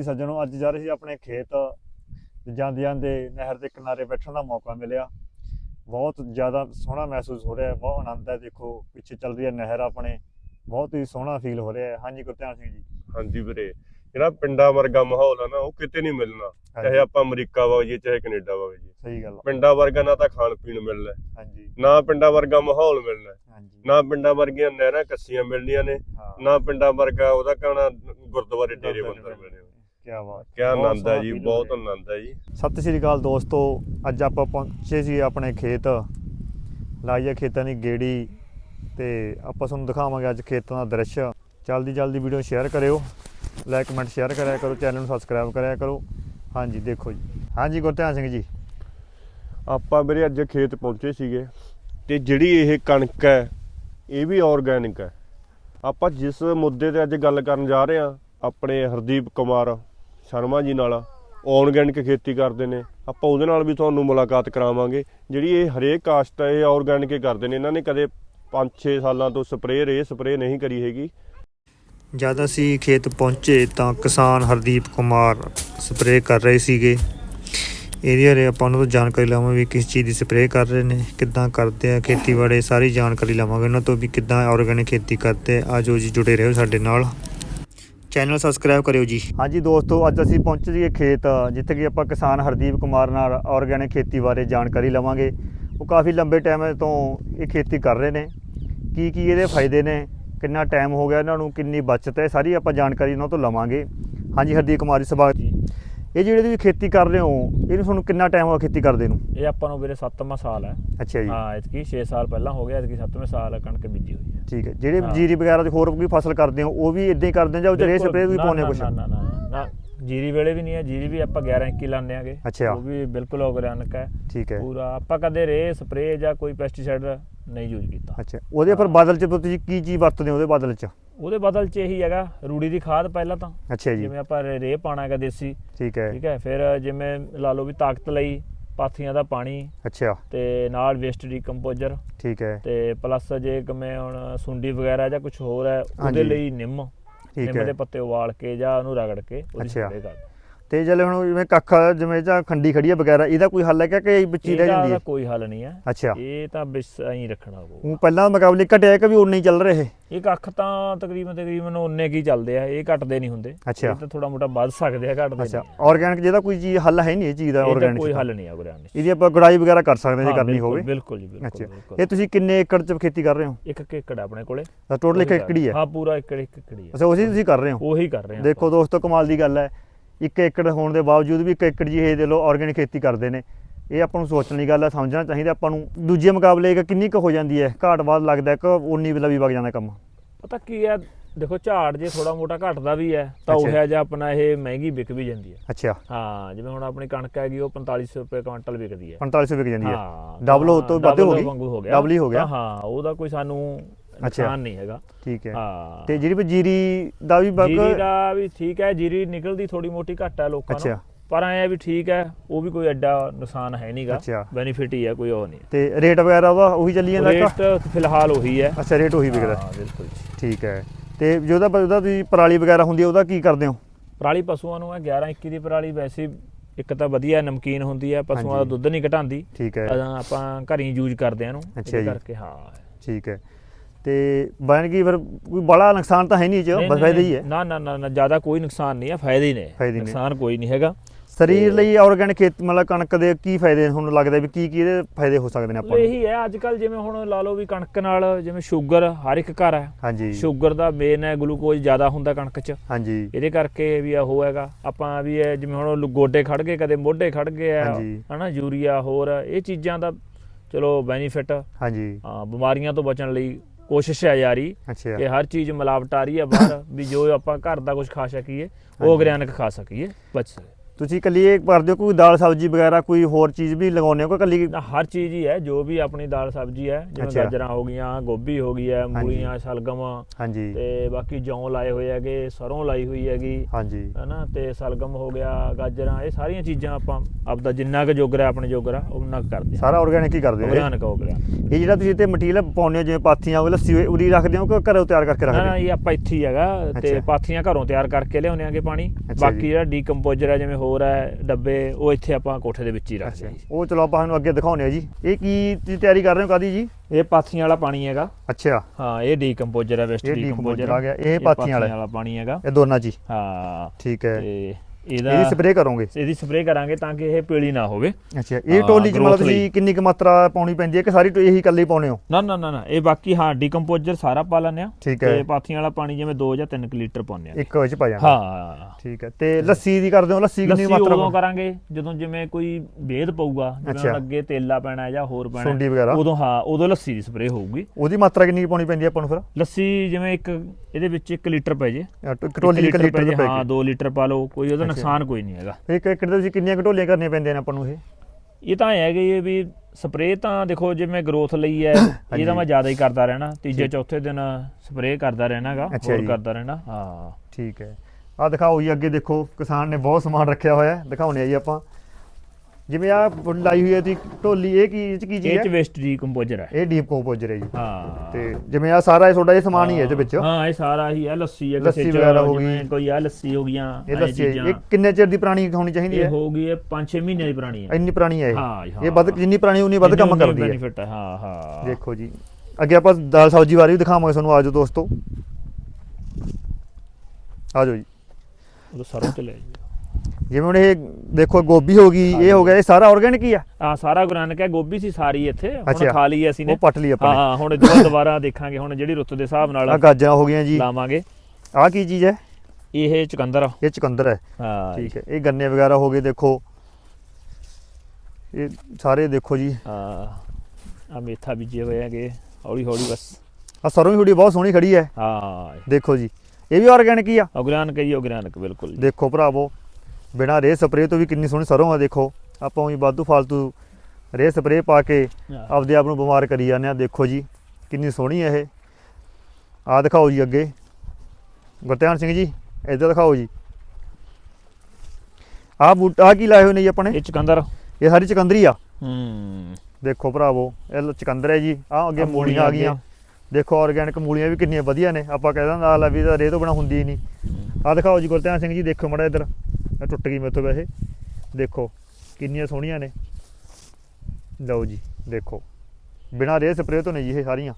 ਹਾਂਜੀ ਸੱਜਣੋ ਅੱਜ ਜਾ ਰਹੇ ਸੀ ਆਪਣੇ ਖੇਤ ਜਾਂਦੇ ਜਾਂਦੇ ਨਹਿਰ ਦੇ ਕਿਨਾਰੇ ਬੈਠਣ ਦਾ ਮੌਕਾ ਮਿਲਿਆ। ਬਹੁਤ ਜ਼ਿਆਦਾ ਸੋਹਣਾ ਮਹਿਸੂਸ ਹੋ ਰਿਹਾ ਹੈ ਬਹੁਤ ਆਨੰਦ ਹੈ ਦੇਖੋ ਪਿੱਛੇ ਚੱਲ ਰਹੀ ਹੈ ਨਹਿਰ ਆਪਣੇ ਬਹੁਤ ਹੀ ਸੋਹਣਾ ਫੀਲ ਹੋ ਰਿਹਾ ਹੈ। ਹਾਂਜੀ ਗੁਰਧਿਆਨ ਸਿੰਘ ਜੀ। ਹਾਂਜੀ ਵੀਰੇ ਜਿਹੜਾ ਪਿੰਡਾਂ ਵਰਗਾ ਮਾਹੌਲ ਆ ਨਾ ਉਹ ਕਿਤੇ ਨਹੀਂ ਮਿਲਣਾ। ਚਾਹੇ ਆਪਾਂ ਅਮਰੀਕਾ ਵਗੀਏ ਚਾਹੇ ਕੈਨੇਡਾ ਵਗੀਏ ਸਹੀ ਗੱਲ। ਪਿੰਡਾਂ ਵਰਗਾ ਨਾ ਤਾਂ ਖਾਣ ਪੀਣ ਮਿਲਣਾ। ਹਾਂਜੀ। ਨਾ ਪਿੰਡਾਂ ਵਰਗਾ ਮਾਹੌਲ ਮਿਲਣਾ। ਹਾਂਜੀ। ਨਾ ਪਿੰਡਾਂ ਵਰਗੀਆਂ ਨਹਿਰਾਂ ਕੱਸੀਆਂ ਮਿਲਣੀਆਂ ਨੇ ਨਾ ਪਿੰਡਾਂ ਵਰਗਾ ਉਹਦਾ ਕਹਣਾ ਗੁਰਦੁਆਰੇ ਡੇਰੇ ਬੰਦਰ ਮਿਲਣੇ ਕੀ ਬਾਤ ਕਿਆ ਬਹੁਤ ਆਨੰਦ ਹੈ ਸੋਹਣਾ ਜੀ ਬਹੁਤ। ਆਨੰਦ ਹੈ ਜੀ। ਸਤਿ ਸ੍ਰੀ ਅਕਾਲ ਦੋਸਤੋ ਅੱਜ ਆਪਾਂ ਪਹੁੰਚੇ ਸੀ ਆਪਣੇ ਖੇਤ। ਲਾਈਏ ਖੇਤਾਂ ਦੀ ਗੇੜੀ ਤੇ ਆਪਾਂ ਤੁਹਾਨੂੰ ਦਿਖਾਵਾਂਗੇ ਅੱਜ ਖੇਤਾਂ ਦਾ ਦ੍ਰਿਸ਼। ਜਲਦੀ ਜਲਦੀ ਵੀਡੀਓ ਸ਼ੇਅਰ ਕਰਿਓ ਲਾਈਕ ਕਮੈਂਟ ਸ਼ੇਅਰ ਕਰਿਆ ਕਰੋ ਚੈਨਲ ਨੂੰ ਸਬਸਕ੍ਰਾਈਬ ਕਰਿਆ ਕਰੋ। ਹਾਂਜੀ ਦੇਖੋ ਜੀ। ਹਾਂਜੀ ਗੁਰਧਿਆਨ ਸਿੰਘ ਜੀ। ਆਪਾਂ ਵੀਰੇ ਅੱਜ ਖੇਤ ਪਹੁੰਚੇ ਸੀਗੇ ਤੇ ਜਿਹੜੀ ਇਹ ਕਣਕ ਹੈ ਇਹ ਵੀ ਆਰਗੈਨਿਕ ਹੈ। ਆਪਾਂ ਜਿਸ ਮੁੱਦੇ ਤੇ ਅੱਜ ਗੱਲ ਕਰਨ ਜਾ ਰਹੇ ਹਾਂ ਆਪਣੇ ਹਰਦੀਪ ਕੁਮਾਰ ਸ਼ਰਮਾ ਜੀ ਨਾਲ ਆਰਗੈਨਿਕ ਖੇਤੀ ਕਰਦੇ ਨੇ। ਆਪਾਂ ਉਹਦੇ ਨਾਲ ਵੀ ਤੁਹਾਨੂੰ ਮੁਲਾਕਾਤ ਕਰਾਵਾਂਗੇ। ਜਿਹੜੀ ਇਹ ਹਰੇਕ ਕਾਸ਼ਤ ਹੈ, ਇਹ ਆਰਗੈਨਿਕ ਕਰਦੇ ਨੇ। ਇਹਨਾਂ ਨੇ ਕਦੇ 5-6 ਸਾਲਾਂ ਤੋਂ ਸਪਰੇਅ ਰੇ ਸਪਰੇਅ ਨਹੀਂ ਕਰੀ ਹੈਗੀ। ਜਦ ਅਸੀਂ ਖੇਤ ਪਹੁੰਚੇ ਤਾਂ ਕਿਸਾਨ ਹਰਦੀਪ ਕੁਮਾਰ ਸਪਰੇਅ ਕਰ ਰਹੇ ਸੀਗੇ। ਇਹਦੇ ਬਾਰੇ ਆਪਾਂ ਉਹਨਾਂ ਤੋਂ ਜਾਣਕਾਰੀ ਲਵਾਂਗੇ ਵੀ ਕਿਸ ਚੀਜ਼ ਦੀ ਸਪਰੇਅ ਕਰ ਰਹੇ ਨੇ, ਕਿੱਦਾਂ ਕਰਦੇ ਆ ਖੇਤੀਬਾੜੀ, ਸਾਰੀ ਜਾਣਕਾਰੀ ਲਵਾਂਗੇ ਉਹਨਾਂ ਤੋਂ ਵੀ ਕਿੱਦਾਂ ਆਰਗੈਨਿਕ ਖੇਤੀ ਕਰਦੇ ਆ। ਜੋ ਜੀ ਜੁੜੇ ਰਹੋ ਸਾਡੇ ਨਾਲ। ਚੈਨਲ ਸਬਸਕ੍ਰਾਈਬ ਕਰਿਓ ਜੀ। ਹਾਂਜੀ ਦੋਸਤੋ, ਅੱਜ ਅਸੀਂ ਪਹੁੰਚੇ ਜੀ ਖੇਤ, ਜਿੱਥੇ ਕਿ ਆਪਾਂ ਕਿਸਾਨ ਹਰਦੀਪ ਕੁਮਾਰ ਨਾਲ ਆਰਗੈਨਿਕ ਖੇਤੀ ਬਾਰੇ ਜਾਣਕਾਰੀ ਲਵਾਂਗੇ। ਉਹ ਕਾਫੀ ਲੰਬੇ ਟਾਈਮ ਤੋਂ ਇਹ ਖੇਤੀ ਕਰ ਰਹੇ ਨੇ। ਕੀ ਕੀ ਇਹਦੇ ਫਾਇਦੇ ਨੇ, ਕਿੰਨਾ ਟਾਈਮ ਹੋ ਗਿਆ ਇਹਨਾਂ ਨੂੰ, ਕਿੰਨੀ ਬਚਤ ਹੈ, ਸਾਰੀ ਆਪਾਂ ਜਾਣਕਾਰੀ ਇਹਨਾਂ ਤੋਂ ਲਵਾਂਗੇ। ਹਾਂਜੀ ਹਰਦੀਪ ਕੁਮਾਰ ਜੀ, ਸਵਾਗਤ ਇਹ ਜਿਹੜੇ ਤੁਸੀਂ ਖੇਤੀ ਕਰ ਰਹੇ ਹੋ ਇਹਨੂੰ ਤੁਹਾਨੂੰ ਕਿੰਨਾ ਟਾਈਮ ਹੋ ਗਿਆ ਖੇਤੀ ਕਰਦੇ ਨੂੰ? ਇਹ ਆਪਾਂ ਨੂੰ ਵੀਰੇ 7ਵਾਂ ਸਾਲ ਹੈ। ਅੱਛਾ ਜੀ। ਹਾਂ ਇਤਕੀ 6 ਸਾਲ ਪਹਿਲਾਂ ਹੋ ਗਿਆ ਇਤਕੀ 7ਵੇਂ ਸਾਲ ਕਣਕ ਬੀਜੀ ਹੋਈ ਹੈ। ਠੀਕ ਹੈ। ਜਿਹੜੇ। ਜੀਰੀ ਵਗੈਰਾ ਦੀ ਹੋਰ ਕੋਈ ਫਸਲ ਕਰਦੇ ਹੋ ਉਹ ਵੀ ਇਦਾਂ ਹੀ ਕਰਦੇ ਜਾਂ ਉਹ ਰੇ ਸਪਰੇਅ ਵੀ ਨਾ, ਪਾਉਂਦੇ ਹੋ ਨਾ, ਕੁਛ? ਨਾ ਨਾ ਨਾ ਨਾ। ਜੀਰੀ ਵੇਲੇ ਵੀ ਨਹੀਂ ਹੈ ਜੀਰੀ ਵੀ ਆਪਾਂ 11 21 ਲਾਉਂਦੇ ਆਗੇ। ਉਹ ਵੀ ਬਿਲਕੁਲ ਆਰਗੈਨਿਕ ਹੈ। ਠੀਕ ਹੈ। ਪੂਰਾ ਆਪਾਂ ਕਦੇ ਰੇ ਸਪਰੇਅ ਜਾਂ ਕੋਈ ਪੈਸਟੀਸਾਈਡ ਨਹੀਂ ਯੂਜ਼ ਕੀਤਾ। ਅੱਛਾ। ਉਹਦੇ ਪਰ। ਬਦਲ ਚ ਤੁਸੀਂ ਕੀ ਚੀਜ਼ ਵਰਤਦੇ ਹੋ ਉਹਦੇ ਬਦਲ ਚ? ਉਹਦੇ ਬਦਲ ਚ ਇਹੀ ਹੈਗਾ ਰੂੜੀ ਦੀ ਖਾਦ ਪਹਿਲਾਂ ਤਾਂ। ਅੱਛਾ ਜੀ। ਜਿਵੇਂ ਆਪਾਂ ਰੇ ਪਾਣਾ ਹੈਗਾ ਦੇਸੀ। ਠੀਕ ਹੈ। ਠੀਕ ਹੈ ਫਿਰ ਜਿਵੇਂ ਲਾ ਲਓ ਵੀ ਤਾਕਤ ਲਈ ਪਾਥੀਆਂ ਦਾ ਪਾਣੀ। ਅੱਛਾ। ਤੇ ਨਾਲ ਵੇਸਟ ਡੀਕੰਪੋਜ਼ਰ ਠੀਕ ਹੈ। ਤੇ ਪਲੱਸ ਜੇ ਕਮੇ ਹੁਣ ਸੁੰਡੀ ਵਗੈਰਾ ਜਾਂ ਕੁਝ ਹੋਰ ਹੈ। ਉਹਦੇ ਲਈ ਨਿੰਮ। ਠੀਕ ਨਿੰਮ ਦੇ ਪੱਤੇ ਉਬਾਲ ਕੇ ਜਾਂ ਉਹਨੂੰ ਰਗੜ ਕੇ ਉਹਦੀ। ਸਪਰੇਅ ਕਰ ਤੇ ਜਲੇ ਹੁਣ ਜਿਵੇਂ ਕੱਖ ਜਿਵੇਂ ਜਾਂ ਖੰਡੀ ਖੜੀ ਹੈ ਵਗੈਰਾ ਇਹਦਾ ਕੋਈ ਹੱਲ ਹੈ ਕਿ ਵਿੱਚ ਹੀ ਰਹਿ ਜਾਂਦੀ ਹੈ? ਕੋਈ ਹੱਲ ਨਹੀਂ ਹੈ। ਅੱਛਾ। ਇਹ ਤਾਂ ਬਿਸ ਐਂ ਹੀ ਰੱਖਣਾ ਪਊ ਉਹ ਪਹਿਲਾਂ ਮੁਕਾਬਲੇ ਘਟਿਆ ਕਿ ਵੀ ਉਨੇ ਹੀ ਚੱਲ ਰਹੇ? ਇਹ ਕੱਖ ਤਾਂ ਤਕਰੀਬਨ ਤਕਰੀਬਨ ਉਹਨੇ ਕੀ ਚੱਲਦੇ ਆ ਇਹ ਘਟਦੇ ਨਹੀਂ ਹੁੰਦੇ। ਇਹ ਤਾਂ ਥੋੜਾ ਮੋਟਾ ਵੱਧ ਸਕਦੇ ਆ ਘਟਦੇ ਅੱਛਾ। ਆਰਗੈਨਿਕ ਜਿਹਦਾ ਕੋਈ ਚੀਜ਼ ਹੱਲ ਹੈ ਨਹੀਂ ਇਹ ਚੀਜ਼ ਦਾ ਇਹਦਾ ਆਰਗੈਨਿਕ ਕੋਈ ਹੱਲ ਨਹੀਂ ਆ ਨੇ ਇਹਦੀ ਆਪਾਂ ਗੁਡਾਈ ਵਗੈਰਾ ਕਰ ਸਕਦੇ ਹਾਂ ਜੇ ਹਾਂ, ਕਰਨੀ ਹੋਵੇ। ਬਿਲਕੁਲ ਜੀ ਬਿਲਕੁਲ ਇਹ ਤੁਸੀਂ ਕਿੰਨੇ ਏਕੜ ਚ ਖੇਤੀ ਕਰ ਰਹੇ ਹੋ? ਇੱਕ ਏਕੜ ਆ ਆਪਣੇ ਕੋਲੇ। ਤਾਂ ਟੋਟਲ ਇੱਕ ਏਕੜ ਹੀ ਹੈ? ਹਾਂ ਪੂਰਾ ਏਕੜ ਇੱਕ ਏਕੜ ਹੀ ਅੱਛਾ ਉਸੇ ਤੁਸੀਂ ਕਰ ਰਹੇ ਹੋ? ਉਹੀ ਕਰ ਰਹੇ ਆ ਦੇਖੋ ਦੋਸਤੋ ਕਮਾਲ ਦੀ ਗੱਲ ਹੈ। ਇੱਕ ਏਕੜ ਹੋਣ ਦੇ ਬਾਵਜੂਦ ਵੀ ਇੱਕ ਏਕੜ ਜੀ ਇਹ ਦੇ ਲੋ ਆਰਗੈਨਿਕ ਖੇਤੀ ਕਰਦੇ ਨੇ। ਇਹ ਆਪਾਂ ਨੂੰ ਸੋਚਣ ਦੀ ਗੱਲ ਹੈ ਸਮਝਣਾ ਚਾਹੀਦਾ ਆਪਾਂ ਨੂੰ ਦੂਜੇ ਮੁਕਾਬਲੇ ਕਿ ਕਿੰਨੀ ਕੁ ਹੋ ਜਾਂਦੀ ਹੈ? ਘਾਟ ਬਾਅਦ ਲੱਗਦਾ ਕਿ ਉਨੀ ਵੀ ਵਗ ਜਾਂਦਾ ਕੰਮ। ਪਤਾ ਕੀ ਹੈ ਦੇਖੋ ਝਾੜ ਜੇ ਥੋੜਾ ਮੋਟਾ ਘਟਦਾ ਵੀ ਹੈ ਤਾਂ। ਉਹ ਜਿਹਾ ਆਪਣਾ ਇਹ ਮਹਿੰਗੀ ਵਿਕ ਵੀ ਜਾਂਦੀ ਹੈ। ਅੱਛਾ। ਹਾਂ ਜਿਵੇਂ ਹੁਣ ਆਪਣੀ ਕਣਕ ਹੈਗੀ ਉਹ 4500 ਰੁਪਏ ਕੁਇੰਟਲ ਵਿਕਦੀ ਹੈ। 4500 ਵਿਕ ਜਾਂਦੀ ਹੈ। ਹਾਂ Double ਉਹ ਤੋਂ ਵੱਧ ਹੋ ਗਈ? ਵਾਂਗੂ ਹੋ ਹੀ ਹੋ ਗਿਆ? ਹਾਂ ਉਹਦਾ ਕੋਈ ਸਾਨੂੰ ਨੁਕਸਾਨ ਨਹੀਂ ਹੈਗਾ। ਠੀਕ ਹੈ। ਹਾਂ। ਤੇ ਜਿਹੜੀ ਜੀਰੀ ਦਾ ਵੀ ਬਗ ਜੀਰੀ ਦਾ ਵੀ ਠੀਕ ਹੈ ਜੀਰੀ ਨਿਕਲਦੀ ਥੋੜੀ ਮੋਟੀ ਘੱਟ ਹੈ ਲੋਕਾਂ ਨੂੰ। ਪਰ ਐ ਵੀ ਠੀਕ ਹੈ ਉਹ ਵੀ ਕੋਈ ਐਡਾ ਨੁਕਸਾਨ ਹੈ ਨਹੀਂਗਾ। ਬੈਨੀਫਿਟ ਹੀ ਹੈ ਕੋਈ ਉਹ ਨਹੀਂ। ਤੇ ਰੇਟ ਵਗੈਰਾ ਉਹਦਾ ਉਹੀ ਚੱਲੀ ਜਾਂਦਾ ਰੇਟ ਫਿਲਹਾਲ ਉਹੀ ਹੈ। ਅੱਛਾ ਰੇਟ ਉਹੀ ਵਿਕਦਾ। ਹਾਂ ਬਿਲਕੁਲ ਜੀ। ਠੀਕ ਹੈ। ਤੇ ਜਿਹਦਾ ਉਹਦਾ ਤੁਸੀਂ ਪਰਾਲੀ ਵਗੈਰਾ ਹੁੰਦੀ ਹੈ ਉਹਦਾ ਕੀ ਕਰਦੇ ਹੋ? ਪਰਾਲੀ ਪਸ਼ੂਆਂ ਨੂੰ ਹੈ 11 21 ਦੀ ਪਰਾਲੀ ਵੈਸੇ ਇੱਕ ਤਾਂ ਵਧੀਆ ਨਮਕੀਨ ਹੁੰਦੀ ਹੈ ਪਸ਼ੂਆਂ ਦਾ। ਦੁੱਧ ਨਹੀਂ ਘਟਾਉਂਦੀ। ਠੀਕ ਹੈ। ਆਪਾਂ ਘਰੀ ਯੂਜ਼ ਕਰਦੇ ਆ ਇਹਨੂੰ। ਜੀ। ਕਰਕੇ ਹਾਂ। ਠੀਕ ਹੈ। ਤੇ ਬਣ ਗਈ ਫਿਰ ਕੋਈ ਬੜਾ ਨੁਕਸਾਨ ਤਾਂ ਹੈ ਨਹੀਂ ਚ ਬਸ ਫਾਇਦਾ ਹੀ ਹੈ। ਨਾ ਨਾ ਨਾ ਨਾ ਜ਼ਿਆਦਾ ਕੋਈ ਨੁਕਸਾਨ ਨਹੀਂ ਹੈ ਫਾਇਦੇ ਹੀ ਨੇ। ਨੁਕਸਾਨ ਕੋਈ ਨਹੀਂ ਹੈਗਾ। ਸਰੀਰ ਲਈ ਆਰਗੈਨਿਕ ਖੇਤ ਮਤਲਬ ਕਣਕ ਦੇ ਕੀ ਫਾਇਦੇ ਤੁਹਾਨੂੰ ਲੱਗਦਾ ਵੀ ਕੀ ਕੀ ਇਹਦੇ ਫਾਇਦੇ ਹੋ ਸਕਦੇ ਨੇ ਆਪਾਂ ਨੂੰ? ਇਹੀ ਹੈ ਅੱਜ ਕੱਲ ਜਿਵੇਂ ਹੁਣ ਲਾ ਲਓ ਵੀ ਕਣਕ ਨਾਲ ਜਿਵੇਂ ਸ਼ੂਗਰ ਹਰ ਇੱਕ ਘਰ ਹੈ। ਹਾਂਜੀ। ਸ਼ੂਗਰ ਦਾ ਮੇਨ ਹੈ ਗਲੂਕੋਜ਼ ਜ਼ਿਆਦਾ ਹੁੰਦਾ ਕਣਕ 'ਚ। ਹਾਂਜੀ। ਇਹਦੇ ਕਰਕੇ ਵੀ ਉਹ ਹੈਗਾ ਆਪਾਂ ਵੀ ਜਿਵੇਂ ਹੁਣ ਗੋਡੇ ਖੜ ਗਏ ਕਦੇ ਮੋਢੇ ਖੜ ਗਏ ਆ। ਹਨਾ ਯੂਰੀਆ ਹੋਰ ਇਹ ਚੀਜ਼ਾਂ ਦਾ ਚਲੋ ਬੈਨੀਫਿਟ ਹਾਂਜੀ। ਬਿਮਾਰੀਆਂ ਤੋਂ ਬਚਣ ਲਈ ਕੋਸ਼ਿਸ਼ ਹੈ ਯਾਰੀ ਅੱਛਾ ਕਿ ਹਰ ਚੀਜ਼ ਮਿਲਾਵਟ ਆ ਰਹੀ ਹੈ ਬਾਹਰ ਵੀ ਜੋ ਆਪਾਂ ਘਰ ਦਾ ਕੁਝ ਖਾ ਸਕੀਏ ਉਹ। ਆਰਗੈਨਿਕ ਖਾ ਸਕੀਏ ਬਚ ਤੁਸੀਂ ਕੱਲੀ ਇਹ ਕਰਦੇ ਹੋ ਕੋਈ ਦਾਲ ਸਬਜ਼ੀ ਵਗੈਰਾ ਕੋਈ ਹੋਰ ਚੀਜ਼ ਵੀ ਲਗਾਉਂਦੇ ਹੋ ਕੋਈ ਕੱਲੀ ਨਾ ਹਰ ਚੀਜ਼ ਹੀ ਹੈ ਜੋ ਵੀ ਆਪਣੀ ਦਾਲ ਸਬਜ਼ੀ ਹੈ ਜਿਵੇਂ ਅੱਛਾ। ਗਾਜਰਾਂ ਹੋ ਗਈਆਂ ਗੋਭੀ ਹੋ ਗਈ ਹੈ ਮੂਲੀਆਂ ਸ਼ਲਗਮ ਹਾਂਜੀ ਤੇ ਬਾਕੀ ਜੌਂ ਲਾਏ ਹੋਏ ਹੈਗੇ ਸਰੋਂ ਲਾਈ ਹੋਈ ਹੈਗੀ ਹਾਂਜੀ ਹਨਾ ਤੇ ਸ਼ਲਗਮ ਹੋ ਗਿਆ ਗਾਜਰਾਂ ਇਹ ਸਾਰੀਆਂ ਚੀਜ਼ਾਂ ਆਪਾਂ ਆਪਦਾ ਜਿੰਨਾ ਕੁ ਜੋਗਰਾ ਆਪਣੇ ਜੋਗਰਾ ਉਹਨਾਂ ਕੁ ਕਰਦੇ ਹਾਂ ਸਾਰਾ ਆਰਗੈਨਿਕ ਹੀ ਕਰਦੇ ਹੋ ਇਹ? organic ਹੋ ਗਿਆ ਇਹ ਜਿਹੜਾ ਤੁਸੀਂ ਤੇ ਮਟੀਰੀਅਲ ਪਾਉਂਦੇ ਹੋ ਜਿਵੇਂ ਪਾਥੀਆਂ ਉਹ ਲੱਸੀ ਹੋਏ ਉਰੀ ਰੱਖਦੇ ਹੋ ਕਿ ਘਰੋਂ ਤਿਆਰ ਕਰਕੇ ਨਾ ਰੱਖਦੇ ਨਾ ਹੋ ਇਹ ਆਪਾਂ ਇੱਥੇ ਹੀ ਹੈਗਾ ਤੇ ਅੱਛਾ। ਪਾਥੀਆਂ ਘਰੋਂ ਤਿਆਰ ਕਰਕੇ ਲਿਆਉਂਦੇ ਆਂਗੇ ਪਾਣੀ ਅੱਛਾ ਬਾਕੀ। ਜਿਹੜਾ ਡੀਕੰਪੋਜ਼ਰ ਹੈ ਜਿਵੇਂ ਹੋਰ ਹੈ ਡੱਬੇ ਉਹ ਇੱਥੇ ਆਪਾਂ ਕੋਠੇ ਦੇ ਵਿੱਚ ਹੀ ਰੱਖਦੇ ਹਾਂ ਜੀ। ਉਹ ਚਲੋ ਆਪਾਂ ਨੂੰ ਅੱਗੇ ਦਿਖਾਉਂਦੇ ਆ ਜੀ। ਇਹ ਕੀ ਤੁਸੀਂ ਤਿਆਰੀ ਕਰ ਰਹੇ ਹੋ ਕਾਦੀ ਜੀ? ਇਹ ਪਾਥੀਆਂ ਵਾਲਾ ਪਾਣੀ ਹੈਗਾ। ਅੱਛਾ। ਹਾਂ ਇਹ ਡੀਕੰਪੋਜ਼ਰ ਹੈ ਵੈਸਟ ਇਹ ਡੀਕੰਪੋਜ਼ਰ ਆ ਗਿਆ, ਇਹ ਪਾਥੀਆਂ ਵਾਲਾ। ਪਾਣੀ ਹੈਗਾ। ਇਹ ਦੋਨਾਂ ਜੀ ਹਾਂ। ਠੀਕ ਹੈ। ਤੇ ਇਹਦਾ ਇਹਦੀ ਸਪਰੇਅ ਕਰੋਗੇ। ਇਹਦੀ ਸਪਰੇਅ ਕਰਾਂਗੇ ਤਾਂ ਕਿ ਇਹ ਪੀਲੀ ਨਾ ਹੋਵੇ। ਅੱਛਾ ਇਹ ਟੋਲੀ ਚ ਮਤਲਬ ਤੁਸੀਂ। ਕਿੰਨੀ ਕੁ ਮਾਤਰਾ ਪਾਉਣੀ ਪੈਂਦੀ ਹੈ ਕਿ ਸਾਰੀ ਇਹੀ ਇਕੱਲੇ ਪਾਉਣੇ ਹੋ? ਨਾ ਨਾ ਨਾ ਨਾ ਇਹ ਬਾਕੀ ਹਾਂ ਡੀਕੰਪੋਜ਼ਰ ਸਾਰਾ ਪਾ ਲੈਂਦੇ ਆ। ਤੇ ਪਾਥੀਆਂ ਵਾਲਾ ਪਾਣੀ ਜਿਵੇਂ 2 ਜਾਂ 3 ਲੀਟਰ ਪਾਉਂਦੇ ਆ ਇੱਕ ਵਿੱਚ ਪਾ ਜਾਣਾ ਹਾਂ। ਠੀਕ ਹੈ। ਤੇ ਲੱਸੀ ਦੀ ਕਰਦੇ ਹੋ? ਲੱਸੀ ਕਿੰਨੀ ਮਾਤਰਾ ਉਦੋਂ? ਕਰਾਂਗੇ ਜਦੋਂ ਜਿਵੇਂ ਕੋਈ ਵੇਦ ਪਊਗਾ। ਜਿਵੇਂ ਅੱਗੇ ਤੇਲਾ ਪੈਣਾ ਹੈ ਜਾਂ ਹੋਰ ਪੈਣਾ। ਉਦੋਂ ਹਾਂ ਉਦੋਂ ਲੱਸੀ ਦੀ ਸਪਰੇਅ ਹੋਊਗੀ। ਉਹਦੀ ਮਾਤਰਾ ਕਿੰਨੀ ਪਾਉਣੀ ਪੈਂਦੀ ਹੈ ਆਪਾਂ ਨੂੰ ਫਿਰ? ਲੱਸੀ ਜਿਵੇਂ ਇੱਕ ਇਹਦੇ ਵਿੱਚ 1 ਲੀਟਰ ਪੈ ਜੇ। ਇੱਕ ਟੋਲੀ ਲੀਟਰ ਪੈ ਜੇ, ਹਾਂ 2 ਲੀਟਰ ਪਾ ਲਓ ਕੋਈ ਉਹਦਾ ਨੁਕਸਾਨ ਕੋਈ ਨਹੀਂ ਹੈਗਾ। ਇੱਕ ਏਕੜ ਦੇ ਤੁਸੀਂ ਕਿੰਨੀਆਂ ਘਟੋਲੀਆਂ ਕਰਨੀਆਂ ਪੈਂਦੀਆਂ ਨੇ ਆਪਾਂ ਨੂੰ ਇਹ? ਇਹ ਤਾਂ ਹੈਗੇ ਇਹ ਵੀ ਸਪਰੇਅ ਤਾਂ ਦੇਖੋ ਜਿਵੇਂ ਗਰੋਥ ਲਈ ਹੈ ਇਹ ਤਾਂ ਮੈਂ ਜ਼ਿਆਦਾ ਹੀ ਕਰਦਾ ਰਹਿਣਾ। ਤੀਜੇ ਚੌਥੇ ਦਿਨ ਸਪਰੇਅ ਕਰਦਾ ਰਹਿਣਾਗਾ ਹੋਰ ਜੀ। ਕਰਦਾ ਰਹਿਣਾ। ਹਾਂ। ਠੀਕ ਹੈ। ਆ ਦਿਖਾਓ ਜੀ ਅੱਗੇ ਦੇਖੋ ਕਿਸਾਨ ਨੇ ਬਹੁਤ ਸਮਾਨ ਰੱਖਿਆ ਹੋਇਆ ਹੈ। ਦਿਖਾਉਣੇ ਆ ਜੀ ਆਪਾਂ। ਜਿਵੇਂ ਆ ਲਾਈ ਹੋਈ ਹੈ ਤੀ ਢੋਲੀ ਇਹ ਕੀ ਇਹ ਚ ਕੀ ਚੀਜ਼ ਇਹ ਚ ਹੈ ਵੇਸਟ ਡੀਕੰਪੋਜ਼ਰ ਹੈ। ਇਹ ਡੀਪ ਕੰਪੋਜ਼ਰ ਹੈ ਜੀ। ਹਾਂ। ਤੇ ਜਿਵੇਂ ਆ ਸਾਰਾ ਇਹ ਤੁਹਾਡਾ ਇਹ ਸਮਾਨ ਹੀ ਹੈ ਇਹਦੇ ਵਿੱਚ। ਹਾਂ ਇਹ ਸਾਰਾ ਹੀ ਹੈ ਲੱਸੀ ਹੈ ਲੱਸੀ ਕਿਸੇ ਚ, ਵਗੈਰਾ ਹੋ ਜਿਵੇਂ। ਕੋਈ ਆ ਲੱਸੀ ਹੋ ਗਈਆਂ ਇਹ ਐਂ ਲੱਸੀ ਜੀ। ਚੀਜ਼ਾਂ। ਇਹ ਕਿੰਨੇ ਚਿਰ ਦੀ ਪੁਰਾਣੀ ਹੋਣੀ ਚਾਹੀਦੀ ਇਹ ਹੈ? ਹੋ ਗਈ ਹੈ 5-6 ਮਹੀਨੇ ਦੀ ਪੁਰਾਣੀ ਹੈ। ਇੰਨੀ ਪੁਰਾਣੀ ਹੈ ਇਹ? ਹਾਂ ਇਹ ਵੱਧ। ਜਿੰਨੀ ਪੁਰਾਣੀ ਉਨੀ ਵੱਧ ਕੰਮ ਕਰਦੀ ਹੈ। ਬੈਨੀਫਿਟ ਹੈ ਹਾਂ ਹਾਂ। ਦੇਖੋ ਜੀ। ਅੱਗੇ ਆਪਾਂ ਦਾਲ ਸਬਜ਼ੀ ਬਾਰੇ ਵੀ ਦਿਖਾਵਾਂਗੇ ਤੁਹਾਨੂੰ। ਆਜੋ ਦੋਸਤੋ। ਆਜੋ ਜੀ। ਉਹ ਸਰੋਂ ਚ ਲੈ ਜੀ ਜਿਵੇਂ ਹੁਣ ਇਹ ਦੇਖੋ ਗੋਭੀ ਹੋ ਗਈ ਇਹ ਹੋ ਗਿਆ ਇਹ ਸਾਰਾ ਆਰਗੈਨਿਕ ਹੀ ਆ? ਆ ਸਾਰਾ ਗੁਰਾਨਕ ਹੈ ਗੋਭੀ ਸੀ ਸਾਰੀ ਇੱਥੇ ਹੁਣ। ਖਾ ਲਈ ਅਸੀਂ ਨੇ। ਉਹ ਪੱਟ ਲਈ ਆਪਾਂ ਹਾਂ ਹੁਣ ਜਦੋਂ ਦੁਬਾਰਾ ਦੇਖਾਂਗੇ ਹੁਣ ਜਿਹੜੀ ਰੁੱਤ ਦੇ ਹਿਸਾਬ ਆ ਨਾਲ ਗਾਜਰਾਂ ਹੋ ਗਈਆਂ ਜੀ। ਲਾਵਾਂਗੇ। ਆ ਕੀ ਚੀਜ਼ ਹੈ? ਇਹ ਚੁਕੰਦਰ ਇਹ ਚੁਕੰਦਰ ਹੈ। ਹਾਂ ਠੀਕ ਹੈ ਇਹ ਗੰਨੇ ਵਗੈਰਾ ਹੋ ਗਏ ਦੇਖੋ। ਇਹ ਸਾਰੇ ਦੇਖੋ ਜੀ। ਹਾਂ ਆ ਮੇਥਾ ਬੀਜੇ ਹੋਏ ਹੈਗੇ ਹੌਲੀ ਹੌਲੀ ਬਸ। ਆ ਸਰੋਂ ਵੀ ਥੋੜੀ ਬਹੁਤ ਸੋਹਣੀ ਖੜੀ ਹੈ। ਹਾਂ। ਦੇਖੋ ਜੀ ਇਹ ਵੀ ਆਰਗੈਨਿਕ ਹੀ ਆ। ਔਗਰਾਨਕ ਹੀ ਔਗਰਾਨਕ ਬਿਲਕੁਲ ਜੀ। ਦੇਖੋ ਭਰਾਵੋ ਬਿਨਾ ਰੇ ਸਪਰੇਅ ਤੋਂ ਵੀ ਕਿੰਨੀ ਸੋਹਣੀ ਸਰੋਂ ਆ ਦੇਖੋ। ਆਪਾਂ ਉਹੀ ਵਾਧੂ ਫਾਲਤੂ ਰੇ ਸਪਰੇਅ ਪਾ ਕੇ। ਆਪਦੇ ਆਪ ਨੂੰ ਬਿਮਾਰ ਕਰੀ ਜਾਂਦੇ ਆ ਦੇਖੋ ਜੀ ਕਿੰਨੀ ਸੋਹਣੀ ਹੈ ਇਹ। ਆ ਦਿਖਾਓ ਜੀ ਅੱਗੇ। ਗੁਰਧਿਆਨ ਸਿੰਘ ਜੀ ਇੱਧਰ ਦਿਖਾਓ ਜੀ। ਆ ਬੂਟਾ ਕੀ ਲਾਏ ਹੋਏ ਨੇ ਜੀ ਆਪਣੇ ਇਹ ਚੁਕੰਦਰ। ਇਹ ਸਾਰੀ ਚਕੰਦਰੀ ਆ। ਹੂੰ। ਦੇਖੋ ਭਰਾਵੋ ਇਹ ਚਕੰਦਰ ਹੈ ਜੀ। ਆ ਅੱਗੇ ਮੂਲੀਆਂ ਆ ਗਈਆਂ। ਦੇਖੋ ਆਰਗੈਨਿਕ ਮੂਲੀਆਂ ਵੀ ਕਿੰਨੀਆਂ ਵਧੀਆ ਨੇ। ਆਪਾਂ ਕਹਿ ਦਿੰਦਾ ਆਲਾ ਵੀ ਤਾਂ ਰੇ ਤੋਂ ਬਣਾ ਹੁੰਦੀ ਹੀ ਨਹੀਂ। ਆ ਦਿਖਾਓ ਜੀ ਗੁਰਧਿਆਨ ਸਿੰਘ ਜੀ ਦੇਖੋ ਮੜਾ ਇੱਧਰ। ਇਹ ਟੁੱਟ ਗਈ ਮੇਥੋਂ ਵੈਸੇ। ਦੇਖੋ ਕਿੰਨੀਆਂ ਸੋਹਣੀਆਂ ਨੇ। ਲਓ ਜੀ ਦੇਖੋ। ਬਿਨਾਂ ਰੇ ਸਪਰੇਅ ਤੋਂ ਨੇ ਜੀ ਇਹ ਸਾਰੀਆਂ।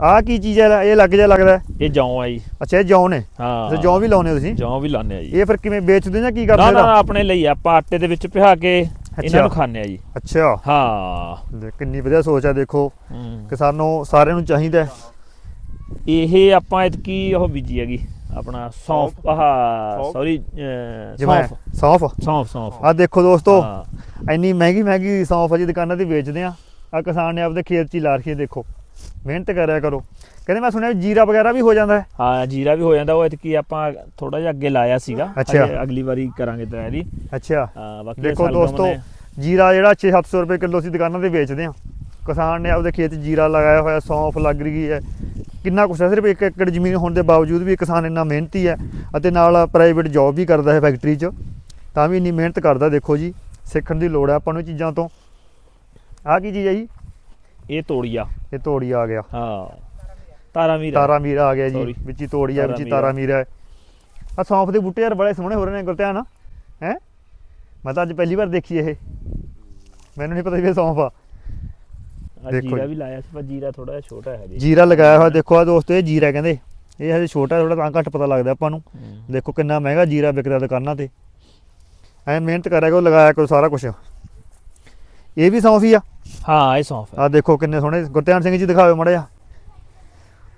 ਆ ਕੀ ਚੀਜ਼ ਹੈ ਇਹ ਲੱਗ ਜਾ ਲੱਗਦਾ? ਇਹ ਜੌਂ ਆ ਜੀ। ਅੱਛਾ ਇਹ ਜੌਂ ਨੇ? ਹਾਂ। ਤੇ ਜੌਂ ਵੀ ਲਾਉਨੇ ਹੋ ਤੁਸੀਂ? ਜੌਂ ਵੀ ਲਾਉਂਦੇ ਆ ਜੀ। ਇਹ ਫਿਰ ਕਿਵੇਂ ਵੇਚਦੇ ਜਾਂ ਕੀ ਨਾ ਕਰਦੇ ਨਾ ਇਹਦਾ? ਆਪਣੇ ਲਈ ਆ, ਆਪਾਂ ਆਟੇ ਦੇ ਵਿੱਚ ਪਿਹਾ ਕੇ। ਇਹਨਾਂ ਨੂੰ ਖਾਂਦੇ ਆ ਜੀ। ਅੱਛਾ। ਹਾਂ। ਕਿੰਨੀ ਵਧੀਆ ਸੋਚ ਹੈ ਦੇਖੋ। ਕਿਸਾਨੋਂ ਸਾਰਿਆਂ ਨੂੰ ਚਾਹੀਦਾ। ਇਹ ਆਪਾਂ ਇਤਕੀ ਉਹ ਬੀਜੀ ਹੈਗੀ। ਆਪਣਾ ਸੌਂਫ। ਆਹ? ਸੌਰੀ ਸੌਂਫ। ਸੌਂਫ? ਸੌਂਫ ਸੌਂਫ। ਆ ਦੇਖੋ ਦੋਸਤੋ ਇੰਨੀ ਮਹਿੰਗੀ ਮਹਿੰਗੀ ਸੌਂਫ ਜੀ ਦੁਕਾਨਾਂ ਤੇ ਵੇਚਦੇ ਆ ਆ ਕਿਸਾਨ ਨੇ ਆਪਦੇ ਖੇਤ 'ਚ ਹੀ ਲਾ ਰੱਖੀ ਹੈ ਦੇਖੋ। ਮਿਹਨਤ ਕਰਿਆ ਕਰੋ। ਕਹਿੰਦੇ ਮੈਂ ਸੁਣਿਆ ਵੀ ਜੀਰਾ ਵਗੈਰਾ ਵੀ ਹੋ ਜਾਂਦਾ ਹੈ? ਹਾਂ ਜੀਰਾ ਵੀ ਹੋ ਜਾਂਦਾ। ਉਹ ਇਤਕੀ ਆਪਾਂ ਥੋੜਾ ਜਿਹਾ ਅੱਗੇ ਲਾਇਆ ਸੀਗਾ। ਅਗਲੀ ਵਾਰੀ ਕਰਾਂਗੇ ਤਿਆਰੀ ਅੱਛਾ। ਹਾਂ ਬਾਕੀ ਇਹ ਦੇਖੋ ਦੋਸਤੋ। ਜੀਰਾ ਜਿਹੜਾ 6-700 ਰੁਪਏ ਕਿਲੋ ਸੀ ਦੁਕਾਨਾਂ ਤੇ ਵੇਚਦੇ ਆ ਕਿਸਾਨ ਨੇ ਆਪਦੇ ਖੇਤ 'ਚ ਜੀਰਾ ਲਗਾਇਆ ਹੋਇਆ ਸੌਂਫ ਲੱਗ ਰਹੀ ਹੈ। ਕਿੰਨਾ ਕੁਛ ਹੈ ਸਿਰਫ ਇੱਕ ਏਕੜ ਜ਼ਮੀਨ ਹੋਣ ਦੇ ਬਾਵਜੂਦ ਵੀ ਕਿਸਾਨ ਇੰਨਾ ਮਿਹਨਤੀ ਹੈ ਅਤੇ ਨਾਲ ਪ੍ਰਾਈਵੇਟ ਜੌਬ ਵੀ ਕਰਦਾ ਹੈ ਫੈਕਟਰੀ 'ਚ ਤਾਂ ਵੀ ਇੰਨੀ ਮਿਹਨਤ ਕਰਦਾ ਦੇਖੋ ਜੀ ਸਿੱਖਣ ਦੀ ਲੋੜ ਹੈ ਆਪਾਂ ਨੂੰ ਚੀਜ਼ਾਂ ਤੋਂ। ਆਹ ਕੀ ਚੀਜ਼ ਹੈ ਜੀ? ਇਹ ਤੋੜੀਆ। ਇਹ ਤੋੜੀ ਆ ਗਿਆ। ਹਾਂ ਤਾਰਾ ਮੀਰਾ ਤਾਰਾ ਮੀਰਾ ਆ ਗਿਆ ਜੀ Sorry। ਵਿੱਚ ਹੀ ਤੋੜੀ ਆ ਵਿੱਚ ਹੀ ਤਾਰਾ ਤਾਰਾ ਮੀਰਾ ਹੈ। ਆ ਸੌਂਫ ਦੇ ਬੂਟੇ ਯਾਰ ਬੜੇ ਸੋਹਣੇ ਹੋ ਰਹੇ ਨੇ ਗੁਰਧਿਆਨ ਹੈ? ਮੈਂ ਤਾਂ ਅੱਜ ਪਹਿਲੀ ਵਾਰ ਦੇਖੀ ਇਹ। ਮੈਨੂੰ ਨਹੀਂ ਪਤਾ ਸੀ ਇਹ ਸੌਂਫ ਆ। ਆਹ ਦੇਖੋ ਜੀਰਾ। ਵੀ ਲਾਇਆ ਸੀ ਪਰ ਜੀਰਾ ਥੋੜਾ ਜਿਹਾ ਛੋਟਾ ਹੈ ਜੀ ਜੀਰਾ ਲਗਾਇਆ ਹੋਇਆ ਦੇਖੋ ਆ ਦੋਸਤੋ ਇਹ ਜੀਰਾ ਕਹਿੰਦੇ ਇਹ ਹਜੇ ਛੋਟਾ ਥੋੜਾ ਤਾਂ ਘੱਟ ਪਤਾ ਲੱਗਦਾ ਆਪਾਂ ਨੂੰ। ਦੇਖੋ ਕਿੰਨਾ ਮਹਿੰਗਾ ਜੀਰਾ ਵਿਕਦਾ ਦੁਕਾਨਾਂ ਤੇ। ਐ ਮਿਹਨਤ ਕਰਿਆ ਕਰੋ ਲਗਾਇਆ ਕਰੋ ਸਾਰਾ ਕੁਝ ਇਹ ਵੀ ਸੌਂਫ ਹੀ ਆ। ਹਾਂ ਇਹ ਸੌਂਫ ਆ ਦੇਖੋ ਕਿੰਨੇ ਸੋਹਣੇ ਗੁਰਧਿਆਨ ਸਿੰਘ ਜੀ ਦਿਖਾਓ ਮੜਾ ਜਾ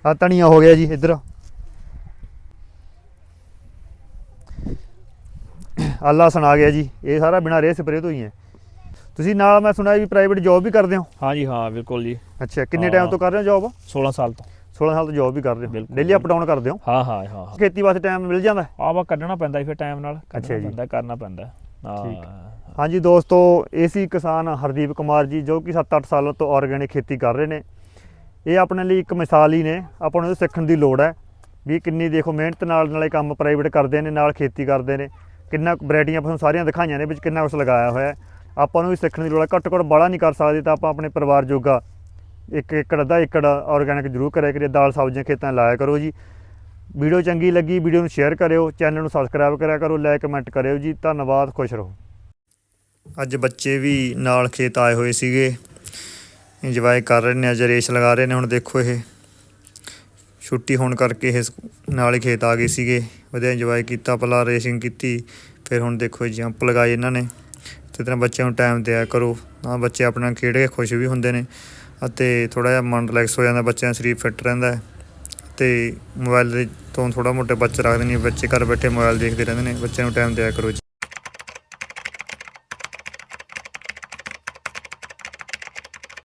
ਆ ਧਨੀਆ ਹੋ ਗਿਆ ਜੀ ਇੱਧਰ। ਆਲਾ ਸੁਣਾ ਗਿਆ ਜੀ ਇਹ ਸਾਰਾ ਬਿਨਾਂ ਰੇ ਸਪਰੇ ਤੋਂ ਹੀ ਹੈ। ਤੁਸੀਂ ਨਾਲ ਮੈਂ ਸੁਣਿਆ ਵੀ ਪ੍ਰਾਈਵੇਟ ਜੌਬ ਵੀ ਕਰਦੇ ਹੋ? ਹਾਂ ਜੀ ਹਾਂ ਬਿਲਕੁਲ ਜੀ। ਅੱਛਾ ਕਿੰਨੇ। ਟਾਈਮ ਤੋਂ ਕਰ ਰਹੇ ਹੋ ਜੌਬ 16 ਸਾਲ ਤੋਂ। 16 ਸਾਲ ਤੋਂ ਜੌਬ ਵੀ ਕਰ ਰਹੇ ਹੋ। ਡੇਲੀ ਅਪ ਡਾਊਨ ਕਰਦੇ ਹੋ? ਹਾਂ ਹਾਂ ਹਾਂ ਖੇਤੀ ਵਾਸਤੇ ਟਾਈਮ ਮਿਲ ਜਾਂਦਾ? ਆ ਵਾ ਕੱਢਣਾ ਪੈਂਦਾ ਫਿਰ ਟਾਈਮ ਨਾਲ ਅੱਛਾ ਕੱਢਣਾ ਜੀ। ਪੈਂਦਾ ਕਰਨਾ ਪੈਂਦਾ। ਠੀਕ। ਹਾਂ ਹਾਂਜੀ ਦੋਸਤੋ ਇਹ ਸੀ ਕਿਸਾਨ ਹਰਦੀਪ ਕੁਮਾਰ ਜੀ ਜੋ ਕਿ 7-8 ਸਾਲਾਂ ਤੋਂ ਆਰਗੈਨਿਕ ਖੇਤੀ ਕਰ ਰਹੇ ਨੇ। ਇਹ ਆਪਣੇ ਲਈ ਇੱਕ ਮਿਸਾਲ ਹੀ ਨੇ। ਆਪਾਂ ਨੂੰ ਇਹ ਸਿੱਖਣ ਦੀ ਲੋੜ ਹੈ ਵੀ ਕਿੰਨੀ ਦੇਖੋ ਮਿਹਨਤ ਨਾਲ ਨਾਲੇ ਕੰਮ ਪ੍ਰਾਈਵੇਟ ਕਰਦੇ ਨੇ ਨਾਲ ਖੇਤੀ ਕਰਦੇ ਨੇ। ਕਿੰਨਾ ਵੈਰਾਈਟੀਆਂ ਆਪਾਂ ਸਾਰੀਆਂ ਦਿਖਾਈਆਂ ਨੇ ਵਿੱਚ ਕਿੰਨਾ ਕੁਛ ਲਗਾਇਆ ਹੋਇਆ ਹੈ। ਆਪਾਂ ਨੂੰ ਵੀ ਸਿੱਖਣ ਦੀ ਲੋੜ ਹੈ ਘੱਟੋ ਘੱਟ ਬੜਾ ਨਹੀਂ ਕਰ ਸਕਦੇ ਤਾਂ ਆਪਾਂ ਆਪਣੇ ਪਰਿਵਾਰ ਜੋਗਾ ਇੱਕ ਏਕੜ ਅੱਧਾ ਏਕੜ ਆਰਗੈਨਿਕ ਜ਼ਰੂਰ ਕਰਿਆ ਕਰੀਏ। ਦਾਲ ਸਬਜ਼ੀਆਂ ਖੇਤਾਂ ਲਾਇਆ ਕਰੋ ਜੀ। ਵੀਡੀਓ ਚੰਗੀ ਲੱਗੀ, ਵੀਡੀਓ ਨੂੰ ਸ਼ੇਅਰ ਕਰਿਓ ਚੈਨਲ ਨੂੰ ਸਬਸਕ੍ਰਾਈਬ ਕਰਿਆ ਕਰੋ ਲਾਈਕ ਕਮੈਂਟ ਕਰਿਓ ਜੀ। ਧੰਨਵਾਦ, ਖੁਸ਼ ਰਹੋ। ਅੱਜ ਬੱਚੇ ਵੀ ਨਾਲ ਖੇਤ ਆਏ ਹੋਏ ਸੀਗੇ। ਇੰਜੋਏ ਕਰ ਰਹੇ ਨੇ, ਅੱਜ ਰੇਸ ਲਗਾ ਰਹੇ ਨੇ। ਹੁਣ ਦੇਖੋ ਇਹ। ਛੁੱਟੀ ਹੋਣ ਕਰਕੇ ਇਹ ਨਾਲ ਹੀ ਖੇਤ ਆ ਗਏ ਸੀਗੇ। ਵਧੀਆ ਇੰਜੋਏ ਕੀਤਾ ਪਹਿਲਾਂ ਰੇਸਿੰਗ ਕੀਤੀ। ਫਿਰ ਹੁਣ ਦੇਖੋ ਜੰਪ ਲਗਾਏ ਇਹਨਾਂ ਨੇ। ਤੇ ਤਰ੍ਹਾਂ ਬੱਚਿਆਂ ਨੂੰ ਟਾਈਮ ਦਿਆ ਕਰੋ, ਤਾਂ ਬੱਚੇ ਆਪਣਾ ਖੇਡ ਕੇ ਖੁਸ਼ ਵੀ ਹੁੰਦੇ ਨੇ ਅਤੇ ਥੋੜਾ ਜਿਹਾ ਮਨ ਰਿਲੈਕਸ ਹੋ ਜਾਂਦਾ, ਬੱਚਿਆਂ ਦਾ ਸਰੀਰ ਫਿੱਟ ਰਹਿੰਦਾ ਹੈ ਤੇ ਮੋਬਾਈਲ ਦੇ ਤੋਂ ਥੋੜਾ ਮੋਟਾ ਬੱਚੇ ਰੱਖਦੇ ਨੇ, ਬੱਚੇ ਘਰ ਬੈਠੇ ਮੋਬਾਈਲ ਦੇਖਦੇ ਰਹਿੰਦੇ ਨੇ, ਬੱਚਿਆਂ ਨੂੰ ਟਾਈਮ ਦਿਆ ਕਰੋ ਜੀ।